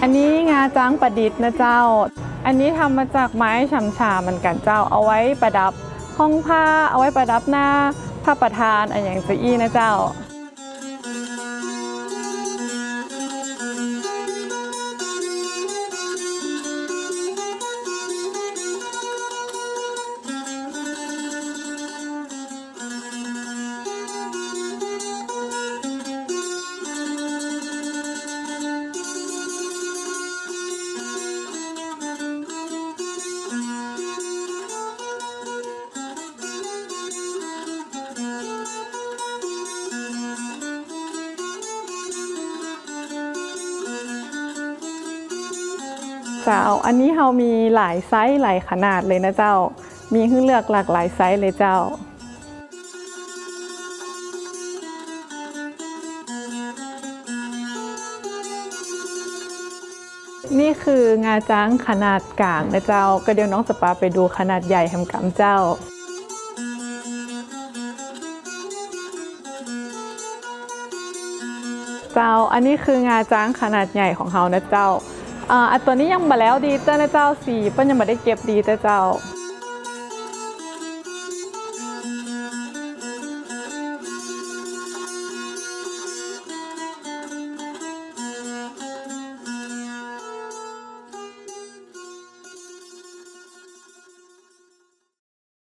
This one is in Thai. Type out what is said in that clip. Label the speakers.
Speaker 1: อันนี้งาจ้างประดิษฐ์นะเจ้า อันนี้ทำมาจากไม้ฉ่ำชาเหมือนกันเจ้า เอาไว้ประดับห้องผ้า เอาไว้ประดับหน้าพระประธานอันอย่างจะอี้นะเจ้า เจ้า อันนี้เรามีหลายไซส์หลายขนาดเลยนะเจ้า มีให้เลือกหลากหลายไซส์เลยเจ้านี่คืองาจ้างขนาดกลางนะเจ้า ก็เดี๋ยวน้องสปาไปดูขนาดใหญ่แฮมกำเจ้า เจ้า อันนี้คืองาจ้างขนาดใหญ่ของเขานะเจ้า อ่าอันตัวนี้ยังมาแล้วดีเจ้านะเจ้าสีเปิ้นยังมาได้เก็บดีแต่เจ้า